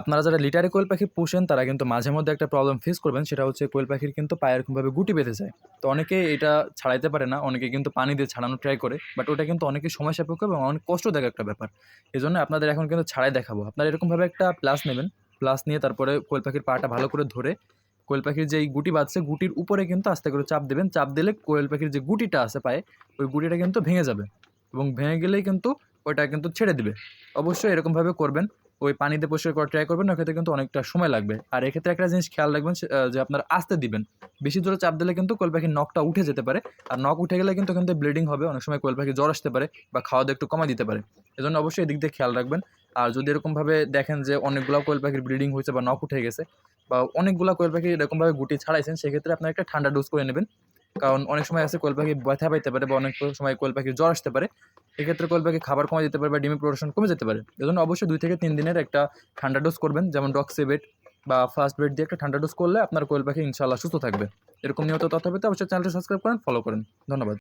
আপনারা যারা লিটারে কোয়েল পাখি পুষেন, তারা কিন্তু মাঝে মধ্যে একটা প্রবলেম ফেস করবেন, সেটা হচ্ছে কোয়েল পাখির কিন্তু পায়ে এরকমভাবে গুটি বেঁধে যায়। তো অনেকে এটা ছাড়াইতে পারে না, অনেকে কিন্তু পানি দিয়ে ছাড়ানোর ট্রাই করে বাট ওটা কিন্তু অনেকে সময় সাপেক্ষ এবং অনেক কষ্ট কষ্টদায়ক একটা ব্যাপার। এই জন্য আপনাদের এখন কিন্তু ছাড়াই দেখাবো। আপনারা এরকমভাবে একটা প্লাস নেবেন প্লাস নিয়ে তারপরে কোয়েল পাখির পাটা ভালো করে ধরে, কোয়েল পাখির যেই গুটি বাঁধছে, গুটির উপরে কিন্তু আস্তে করে চাপ দেবেন। চাপ দিলে কোয়েল পাখির যে গুটিটা আছে পায়ে, ওই গুটিটা কিন্তু ভেঙে যাবে এবং ভেঙে গেলেই কিন্তু ওইটা কিন্তু ছেড়ে দিবে। অবশ্যই এরকমভাবে করবেন। ওই পানিতে পরিষ্কার করার ট্রাই করবেন ওক্ষেত্রে কিন্তু অনেকটা সময় লাগবে। আর এক্ষেত্রে একটা জিনিস খেয়াল রাখবেন যে আপনারা আস্তে দিবেন। বেশি জোরে চাপ দিলে কিন্তু কোয়েল পাখির নখটা উঠে যেতে পারে, আর নখ উঠে গেলে কিন্তু কিন্তু ব্লিডিং হবে, অনেক সময় কোয়েল পাখি জ্বর আসতে পারে বা খাওয়া দাওয়া একটু কমা দিতে পারে। এজন্য অবশ্যই এদিক দিয়ে খেয়াল রাখবেন। আর যদি এরকমভাবে দেখেন যে অনেকগুলো কোয়েল পাখির ব্লিডিং হয়েছে বা নখ উঠে গেছে, বা অনেকগুলো কোয়েল পাখি এরকমভাবে গুটি ছাড়াইছেন, সেক্ষেত্রে আপনার একটা ঠান্ডা ডোজ করে নেবেন। কারণ অনেক সময় আছে কোয়েল পাখি ব্যথা পাইতে পারে বা অনেক সময় কোয়েল পাখির জ্বর আসতে পারে, এক্ষেত্রে কোয়েল পাখি খাবার কমে যেতে পারে বা ডিমের প্রোডাকশন কমে যেতে পারে। এজন্য অবশ্যই দুই থেকে তিন দিনের একটা ঠান্ডা ডোজ করবেন, যেমন ডক্সিবেট বা ফার্স্ট বেড দিয়ে একটা ঠান্ডা ডোজ করলে আপনার কোয়েল পাখি ইনশাল্লাহ সুস্থ থাকবে। এরকম নিয়ত তথ্য পেতে অবশ্যই চ্যানেলটি সাবস্ক্রাইব করেন ফলো করেন। ধন্যবাদ।